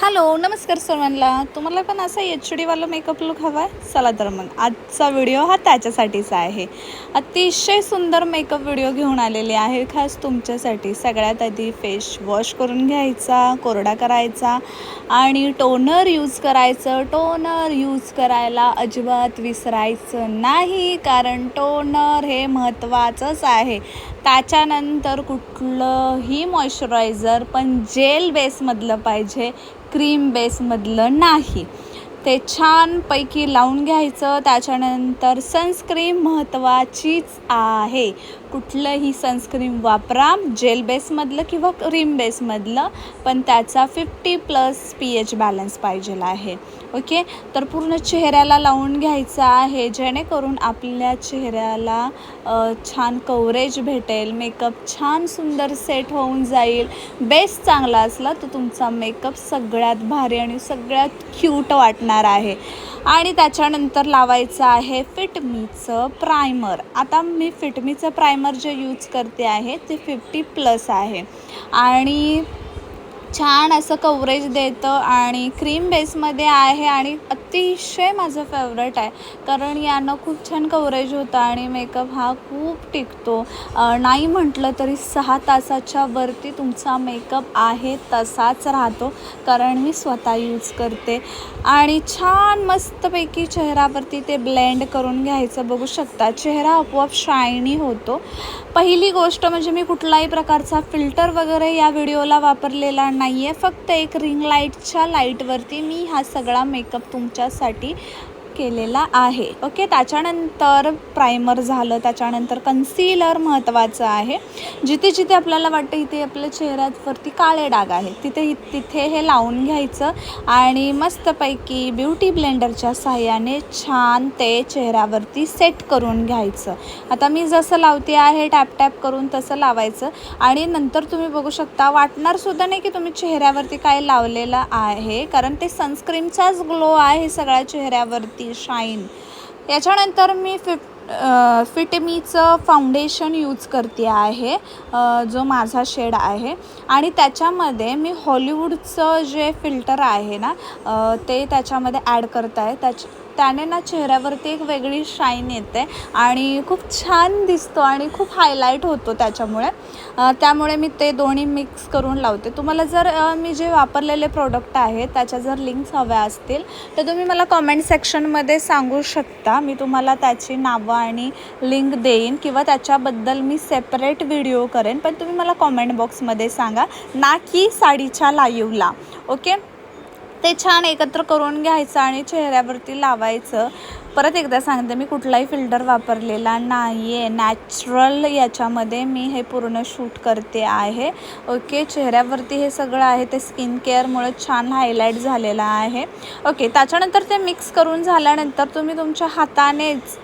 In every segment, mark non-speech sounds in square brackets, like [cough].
Hello नमस्कार सर्वांना. तुम्हाला पण असा एच डीवाला मेकअप लुक हवा आहे चला तर मग आजचा व्हिडिओ हा त्याच्यासाठीचा आहे. अतिशय सुंदर मेकअप व्हिडिओ घेऊन आलेले आहे. खास तुमच्यासाठी सगळ्यात आधी फेस वॉश करून घ्यायचा कोरडा करायचा आणि टोनर यूज करायचं. टोनर यूज करायला अजिबात विसरायचं नाही कारण टोनर हे महत्त्वाचंच आहे. त्याच्यानंतर कुठलंही मॉइश्चरायझर पण जेल बेसमधलं पाहिजे क्रीम बेसमधलं नाही. ते छानपैकी लावून घ्यायचं त्याच्यानंतर सनस्क्रीम महत्त्वाचीच आहे. कुठलंही सनस्क्रीम वापरा जेल बेसमधलं किंवा क्रीम बेसमधलं पण त्याचा fifty plus P H balance पाहिजे आहे. ओके तर पूर्ण चेहऱ्याला लावून घ्यायचं आहे जेणेकरून आपल्या चेहऱ्याला छान कवरेज भेटेल मेकअप छान सुंदर सेट होऊन जाईल. बेस चांगला असला तर तुमचा मेकअप सगळ्यात भारी आणि सगळ्यात क्यूट वाटणार आहे. आणि त्याच्यानंतर लावायचं आहे फिटमीचं प्रायमर आता मी फिटमीचं प्रायमर जे यूज करते आहे ते फिफ्टी प्लस आहे. आणि छान असं कवरेज देतं आणि क्रीम बेसमध्ये आहे आणि अतिशय माझं फेवरेट आहे. कारण यानं खूप छान कवरेज होतं आणि मेकअप हा खूप टिकतो. नाही म्हटलं तरी सहा तासाच्या वरती तुमचा मेकअप आहे तसाच राहतो. कारण मी स्वतः यूज करते. आणि छान मस्तपैकी चेहऱ्यावरती ते ब्लेंड करून घ्यायचं. बघू शकता चेहरा आपोआप शायनी होतो. पहिली गोष्ट म्हणजे मी कुठलाही प्रकारचा फिल्टर वगैरे या व्हिडिओला वापरलेला नाही आहे फक्त एक रिंग लाईटच्या लाईटवरती मी हा सगळा मेकअप त्याच्यासाठी केलेला आहे. ओके त्याच्यानंतर प्रायमर झालं त्याच्यानंतर कन्सीलर महत्त्वाचं आहे. जिथे जिथे आपल्याला वाटतं इथे आपल्या चेहऱ्यावरती काळे डाग आहेत तिथे तिथे हे लावून घ्यायचं आणि मस्तपैकी ब्युटी ब्लेंडरच्या साह्याने छान ते चेहऱ्यावरती सेट करून घ्यायचं. आता मी जसं लावते आहे टॅप टॅप करून तसं लावायचं आणि नंतर तुम्ही बघू शकता वाटणार सुद्धा नाही की तुम्ही चेहऱ्यावरती काय लावलेलं आहे कारण ते सनस्क्रीनचाच ग्लो आहे सगळ्या चेहऱ्यावरती. शाईन याच्यानंतर मी फिफ फिटमीचं फाउंडेशन यूज करते आहे जो माझा शेड आहे. आणि त्याच्यामध्ये मी हॉलिवूडचं जे फिल्टर आहे ना ते त्याच्यामध्ये ॲड करत आहे त्याच त्याने ना चेहऱ्यावरती एक वेगळी शाईन येते आणि खूप छान दिसतो आणि खूप हायलाईट होतो त्याच्यामुळे. त्यामुळे मी ते दोन्ही मिक्स करून लावते. तुम्हाला जर मी जे वापरलेले प्रोडक्ट आहेत त्याच्या जर लिंक्स हव्या असतील तर तुम्ही मला कॉमेंट सेक्शनमध्ये सांगू शकता. मी तुम्हाला त्याची नावं आणि लिंक देईन किंवा त्याच्याबद्दल मी सेपरेट व्हिडिओ करेन. पण तुम्ही मला कॉमेंट बॉक्समध्ये सांगा ना की साडीच्या लाईवला ओके ते छान एकत्र करून घ्यायचं आणि चेहऱ्यावरती लावायचं. परत एकदा सांगते मी कुठलाही फिल्टर वापरलेला नाही आहे नॅचरल याच्यामध्ये मी हे पूर्ण शूट करते आहे. ओके चेहऱ्यावरती हे सगळं आहे. ते स्किन केअरमुळे छान हायलाईट झालेलं आहे. ओके त्याच्यानंतर ते मिक्स करून झाल्यानंतर तुम्ही तुमच्या हातानेच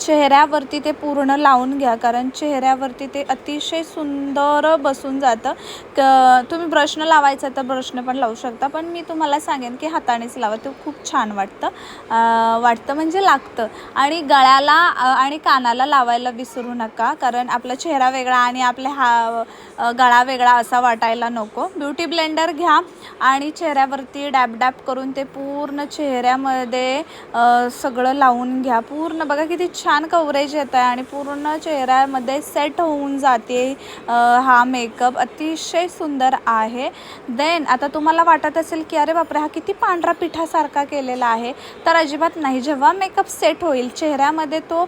चेहऱ्यावरती ते पूर्ण लावून घ्या. कारण चेहऱ्यावरती ते अतिशय सुंदर बसून जातं. क तुम्ही ब्रशनं लावायचं तर ब्रशनं पण लावू शकता. पण मी तुम्हाला सांगेन की हातानेच लावा. ते खूप छान वाटतं. वाटतं म्हणजे लागतं. आणि गळ्याला आणि कानाला लावायला विसरू नका. कारण आपला चेहरा वेगळा आणि आपले हा गळा वेगळा असा वाटायला नको. ब्युटी ब्लेंडर घ्या आणि चेहऱ्यावरती डॅब डॅप करून ते पूर्ण चेहऱ्यामध्ये सगळं लावून घ्या. पूर्ण बघा किती छान कवरेज येत आहे आणि पूर्ण चेहऱ्यामध्ये सेट होऊन जाते हा मेकअप अतिशय सुंदर आहे. देन आता तुम्हाला वाटत असेल की अरे बापरे हा किती पांढरा पिठासारखा केलेला आहे. तर अजिबात नाही. जेव्हा मेकअप सेट होईल चेहऱ्यामध्ये तो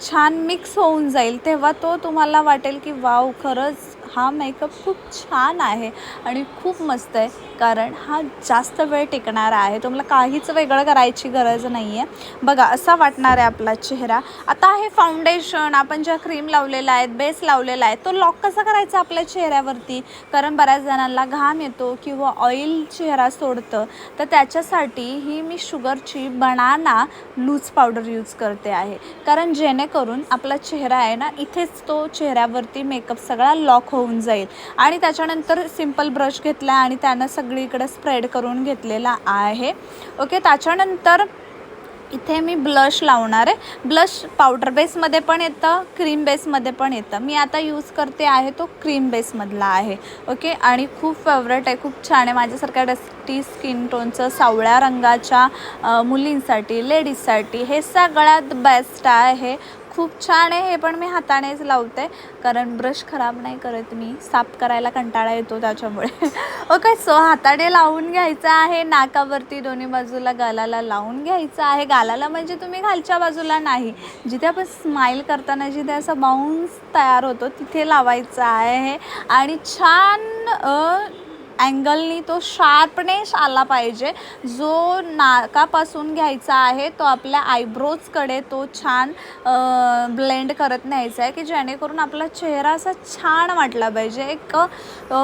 छान मिक्स होऊन जाईल तेव्हा तो तुम्हाला वाटेल की वाव खरंच हा मेकअप खूप छान आहे आणि खूप मस्त आहे. कारण हा जास्त वेळ टिकणारा आहे. तुम्हाला काहीच वेगळं करायची गरज नाही आहे बघा असा वाटणार आहे आपला चेहरा. आता हे फाउंडेशन आपण ज्या क्रीम लावलेला आहे बेस लावलेला आहे तो लॉक कसा करायचा आपल्या चेहऱ्यावरती? कारण बऱ्याच जणांना घाम येतो किंवा ऑइल चेहरा सोडतं. तर त्याच्यासाठी ही मी शुगरची बनाना लूज पावडर यूज करते आहे. कारण जेणेकरून आपला चेहरा आहे ना इथेच तो चेहऱ्यावरती मेकअप सगळा लॉक होऊन जाईल. आणि त्याच्यानंतर सिंपल ब्रश घेतला आणि त्यानं सगळीकडे स्प्रेड करून घेतलेला आहे. ओके त्याच्यानंतर इथे मी ब्लश लावणार आहे. ब्लश पावडर बेसमध्ये पण येतं क्रीम बेसमध्ये पण येतं. मी आता यूज करते आहे तो क्रीम बेसमधला आहे. ओके आणि खूप फेवरेट आहे खूप छान आहे. माझ्यासारख्या डस्टी स्किन टोनचं सावळ्या रंगाच्या मुलींसाठी लेडीजसाठी हे सगळ्यात बेस्ट आहे. खूप छान आहे हे पण मी हातानेच लावते. कारण ब्रश खराब नाही करत मी. साफ करायला कंटाळा येतो त्याच्यामुळे. [laughs] ओके सो हाताने लावून घ्यायचं आहे. नाकावरती दोन्ही बाजूला गालाला लावून घ्यायचं आहे. गालाला म्हणजे तुम्ही खालच्या बाजूला नाही. जिथे आपण स्माईल करताना जिथे असा बाउन्स तयार होतो तिथे लावायचं आहे. आणि छान अँगलनी तो शार्पनेस आला पाहिजे. जो नाकापासून घ्यायचा आहे तो आपल्या आयब्रोजकडे तो छान ब्लेंड करत न्यायचा आहे की जेणेकरून आपला चेहरा असा छान वाटला पाहिजे. एक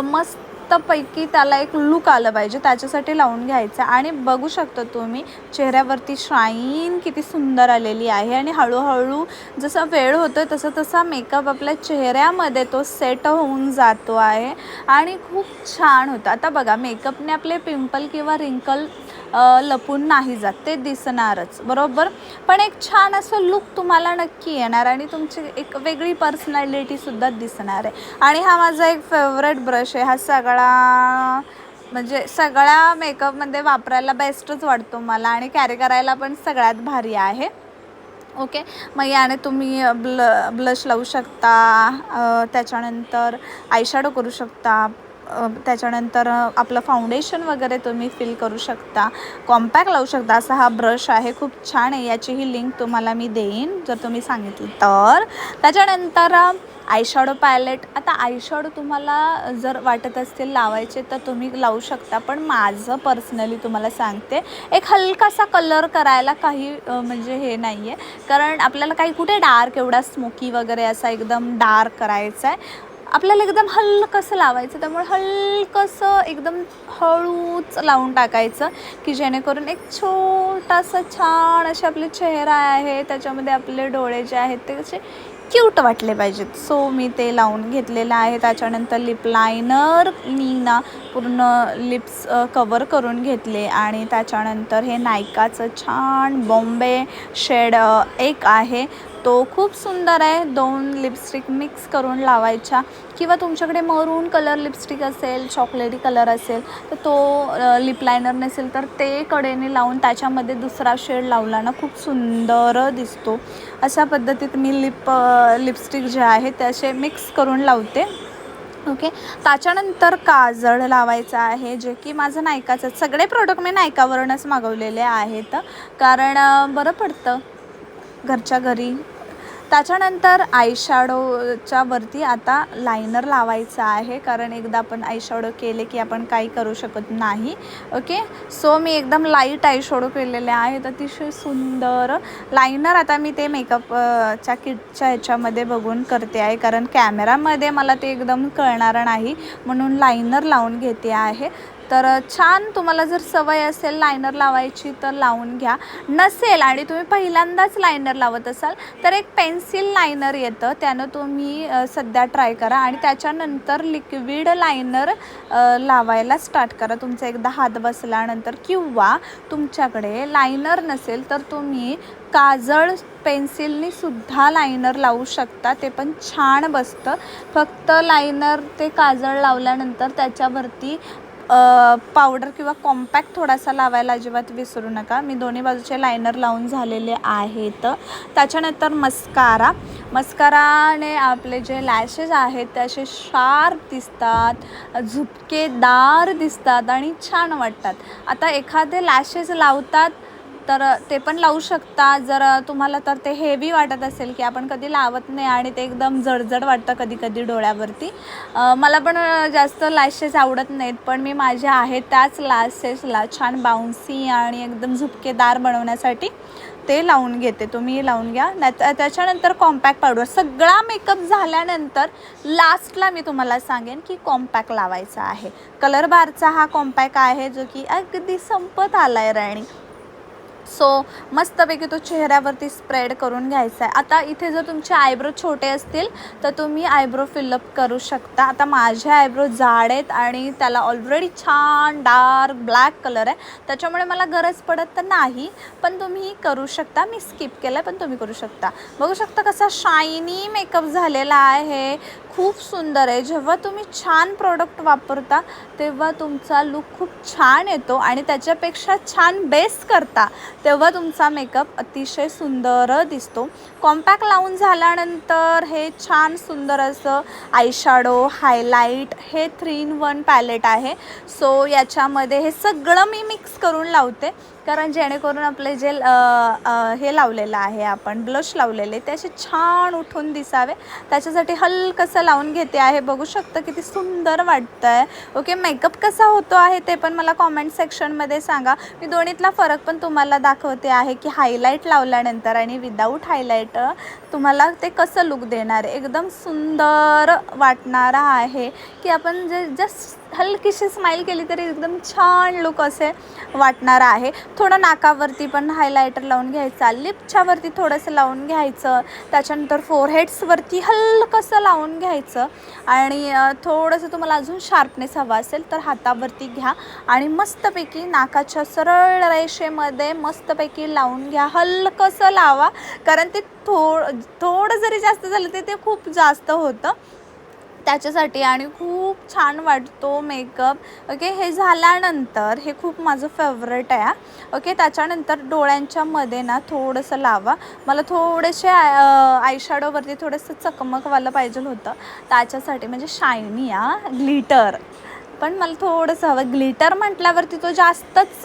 मस्त मस्तपैकी त्याला एक लुक आलं पाहिजे. त्याच्यासाठी लावून घ्यायचं आणि बघू शकता तुम्ही चेहऱ्यावरती शाईन किती सुंदर आलेली आहे. आणि हळूहळू जसा वेळ होतो तसं तसा मेकअप आपल्या चेहऱ्यामध्ये तो सेट होऊन जातो आहे. आणि खूप छान होतं. आता बघा मेकअपने आपले पिंपल किंवा रिंकल लपून नाही जात. ते दिसणारच. बरोबर? पण एक छान असं लुक तुम्हाला नक्की येणार आणि तुमची एक वेगळी पर्सनॅलिटीसुद्धा दिसणार आहे. आणि हा माझा एक फेवरेट ब्रश आहे. हा सगळा म्हणजे सगळ्या मेकअपमध्ये वापरायला बेस्टच वाटतो मला आणि कॅरी करायला पण सगळ्यात भारी आहे. ओके मग याने तुम्ही ब्ल ब्लश लावू शकता. त्याच्यानंतर आयशॅडो करू शकता. त्याच्यानंतर आपलं फाउंडेशन वगैरे तुम्ही फिल करू शकता. कॉम्पॅक्ट लावू शकता. असा हा ब्रश आहे. खूप छान आहे. याचीही लिंक तुम्हाला मी देईन जर तुम्ही सांगितलं तर. त्याच्यानंतर आयशॅडो पॅलेट आता आयशॅडो तुम्हाला जर वाटत असतील लावायचे तर तुम्ही लावू शकता. पण माझं पर्सनली तुम्हाला सांगते एक हलकासा कलर करायला काही म्हणजे हे नाही आहे कारण आपल्याला काही कुठे डार्क एवढा स्मोकी वगैरे असा एकदम डार्क करायचा आहे आपल्याला एकदम हलकंसं लावायचं त्यामुळे हलकंसं एकदम हळूच लावून टाकायचं की जेणेकरून एक छोटासा छान असे आपले चेहरा आहे त्याच्यामध्ये आपले डोळे जे आहेत ते कसे क्यूट वाटले पाहिजेत. सो मी ते लावून घेतलेलं आहे. त्याच्यानंतर लिप लायनर मी ना पूर्ण लिप्स कवर करून घेतले आणि त्याच्यानंतर हे नायकाचं छान बॉम्बे शेड एक आहे. तो खूप सुंदर आहे. दोन लिपस्टिक मिक्स करून लावायच्या. किंवा तुमच्याकडे मरून कलर लिपस्टिक असेल चॉकलेटी कलर असेल तर तो लिप लायनर नसेल तर ते कडेने लावून त्याच्यामध्ये दुसरा शेड लावला ना खूप सुंदर दिसतो. अशा पद्धतीत मी लिप लिपस्टिक जे आहे ते असे मिक्स करून लावते. ओके त्याच्यानंतर काजळ लावायचं आहे जे की माझं नायकाचं. सगळे प्रोडक्ट मी नायकावरूनच मागवलेले आहेत. कारण बरं पडतं. घरच्या घरी त्याच्यानंतर आयशॅडोच्या वरती आता लायनर लावायचं आहे. कारण एकदा आपण आयशॅडो केले की आपण काही करू शकत नाही. ओके सो मी एकदम लाइट आयशॅडो केलेले आहेत. अतिशय सुंदर. लायनर आता मी ते मेकअपच्या किटच्या ह्याच्यामध्ये बघून करते आहे. कारण कॅमेरामध्ये मला ते एकदम कळणार नाही. म्हणून लायनर लावून घेते आहे. तर छान तुम्हाला जर सवय असेल लायनर लावायची तर लावून घ्या. नसेल आणि तुम्ही पहिल्यांदाच लायनर लावत असाल तर एक पेन्सिल लायनर येतं. त्यानं तुम्ही सध्या ट्राय करा आणि त्याच्यानंतर लिक्विड लायनर लावायला स्टार्ट करा. तुमचा एकदा हात बसल्यानंतर किंवा तुमच्याकडे लायनर नसेल तर तुम्ही काजळ पेन्सिलनी सुद्धा लायनर लावू शकता. ते पण छान बसतं. फक्त लायनर ते काजळ लावल्यानंतर त्याच्यावरती पावडर किंवा कॉम्पॅक्ट थोडासा लावायला अजिबात विसरू नका. मी दोन्ही बाजूचे लायनर लावून झालेले आहेत. त्याच्यानंतर मस्कारा मस्काराने आपले जे लॅशेस आहेत ते असे शार्प दिसतात झुपकेदार दिसतात आणि छान वाटतात. आता एखादे लॅशेस लावतात तर ते पण लावू शकता. जर तुम्हाला तर ते हेवी वाटत असेल की आपण कधी लावत नाही आणि ते एकदम जडजड वाटतं कधी कधी डोळ्यावरती मला पण जास्त लॅशेस आवडत नाहीत पण मी माझ्या आहेत त्याच लॅशेसला छान बाउन्सी आणि एकदम झुपकेदार बनवण्यासाठी ते लावून घेते. तुम्ही लावून घ्या. नाही तर त्याच्यानंतर कॉम्पॅक्ट पावडर सगळा मेकअप झाल्यानंतर लास्टला मी तुम्हाला सांगेन की कॉम्पॅक्ट लावायचा आहे. कलर बारचा हा कॉम्पॅक्ट आहे जो की अगदी संपत आला आहे राणी. सो मस्तपैकी तो चेहऱ्यावरती स्प्रेड करून घ्यायचा आहे. आता इथे जर तुमचे आयब्रो छोटे असतील तर तुम्ही आयब्रो फिलअप करू शकता. आता माझे आयब्रो जाड आहेत आणि त्याला ऑलरेडी छान डार्क ब्लॅक कलर आहे. त्याच्यामुळे मला गरज पडत तर नाही पण तुम्ही करू शकता. मी स्किप केलं पण तुम्ही करू शकता. बघू शकता कसा शायनी मेकअप झालेला आहे. खूप सुंदर आहे. जेव्हा तुम्ही छान प्रोडक्ट वापरता तेव्हा तुमचा लुक खूप छान येतो आणि त्याच्यापेक्षा छान बेस करता. तेव्हा तुमचा मेकअप अतिशय सुंदर दिसतो. कॉम्पॅक्ट लावून झाल्यानंतर हे छान सुंदर असं आयशॅडो हायलाईट हे थ्री इन वन पॅलेट आहे. सो याच्यामध्ये हे सगळं मी मिक्स करून लावते. कारण जेणेकरून आपले जे हे लावलेलं आहे आपण ब्लश लावलेले ते असे छान उठून दिसावे. त्याच्यासाठी हलकंसं लावून घेते आहे. बघू शकतं किती सुंदर वाटतं आहे ओके मेकअप कसा होतो आहे ते पण मला कॉमेंट सेक्शनमध्ये सांगा. मी दोन्हीतला फरक पण तुम्हाला दाखवते आहे की हायलाईट लावल्यानंतर आणि विदाऊट हायलाईट तुम्हाला ते कसं लुक देणार? एकदम सुंदर वाटणारा आहे की आपण जे जस्ट हलकीशी स्माईल केली तरी एकदम छान लुक असे वाटणारा आहे. थोडं नाकावरती पण हायलायटर लावून घ्यायचा लिप्सच्यावरती थोडंसं लावून घ्यायचं त्याच्यानंतर फोरहेड्सवरती हलकंसं लावून घ्यायचं आणि थोडंसं तुम्हाला अजून शार्पनेस हवा असेल तर हातावरती घ्या आणि मस्तपैकी नाकाच्या सरळ रेषेमध्ये मस्त मस्तपैकी लावून घ्या. हलकंसं लावा. कारण ते थो थोडं जरी जास्त झालं ते ते खूप जास्त होतं. त्याच्यासाठी आणि खूप छान वाटतो मेकअप ओके हे झाल्यानंतर हे खूप माझं फेवरेट आहे ओके त्याच्यानंतर डोळ्यांच्या मध्ये ना थोडंसं लावा. मला थोडेसे आयशॅडोवरती थोडंसं चकमकवालं पाहिजे होतं. त्याच्यासाठी म्हणजे शायनी हा ग्लिटर पण मला थोडंसं हवं. ग्लिटर म्हटल्यावरती तो जास्तच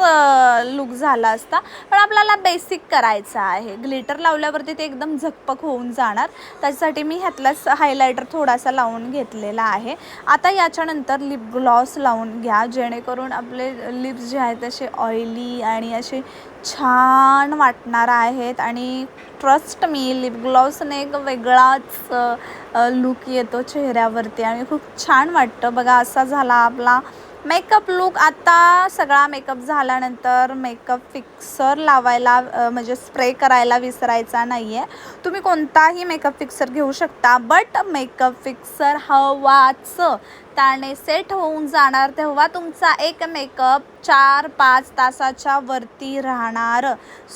लुक झाला असता. पण आपल्याला बेसिक करायचं आहे. ग्लिटर लावल्यावरती ते एकदम झकपक होऊन जाणार. त्याच्यासाठी मी ह्यातलाच हायलायटर थोडासा लावून घेतलेला आहे. आता याच्यानंतर लिप ग्लॉस लावून घ्या. जेणेकरून आपले लिप्स जे आहेत तसे ऑइली आणि असे छान वाटणार आहेत आणि ट्रस्ट मी लिप ग्लॉसने एक वेगळाच लुक येतो चेहऱ्यावरती आणि खूप छान वाटतं. बघा असा झाला आपला मेकअप लुक आता सगळा मेकअप झाल्यानंतर मेकअप फिक्सर लावायला म्हणजे स्प्रे करायला विसरायचा नाही आहे तुम्ही कोणताही मेकअप फिक्सर घेऊ शकता बट मेकअप फिक्सर हवाच त्याने सेट होऊन जाणार तेव्हा तुमचा एक मेकअप चार पाच तासाच्या वरती राहणार.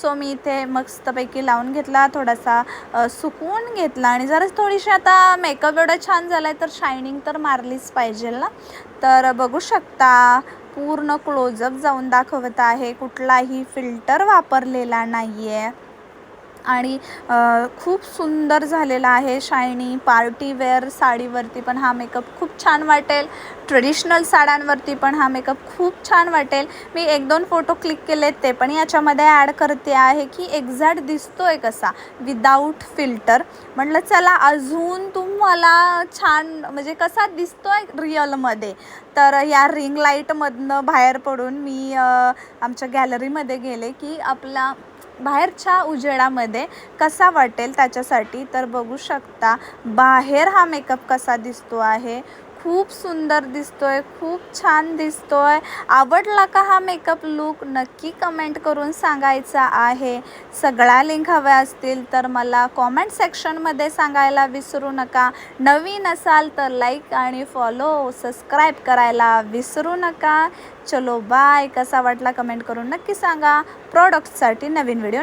सो मी इथे मस्तपैकी लावून घेतला थोडासा सुकून सुकवून घेतला. आणि जरा थोडीशी आता मेकअप एवढा छान झाला आहे तर शायनिंग तर मारलीच पाहिजे ना? तर बघू शकता पूर्ण क्लोजअप जाऊन दाखवत आहे. कुठलाही फिल्टर वापरलेला नाही आहे आणि खूप सुंदर झालेला आहे शायनी पार्टीवेअर साडीवरती पण हा मेकअप खूप छान वाटेल. ट्रेडिशनल साड्यांवरती पण हा मेकअप खूप छान वाटेल. मी एक दोन फोटो क्लिक केले ते पण याच्यामध्ये ॲड करते आहे की एक्झॅक्ट आहे कसा विदाऊट फिल्टर. म्हटलं चला अजून तुम्हाला छान म्हणजे कसा दिसतो आहे रिअलमध्ये. तर या रिंग लाईटमधनं बाहेर पडून मी आमच्या गॅलरीमध्ये गेले की आपला बाहेरच्या उजेडामध्ये कसा वाटेल त्याच्यासाठी तर बघू शकता. बाहेर हा मेकअप कसा दिसतो आहे? खूप सुंदर दिसतोय खूप छान दिसतोय. आवडला का हा मेकअप लुक नक्की कमेंट करून सांगायचा आहे. सगळ्या लिंक हव्या असतील तर मला कॉमेंट सेक्शनमध्ये सांगायला विसरू नका. नवीन असाल तर लाईक आणि फॉलो सबस्क्राईब करायला विसरू नका. चलो बाय कसा वाटला कमेंट करून नक्की सांगा. प्रॉडक्टसाठी नवीन व्हिडिओ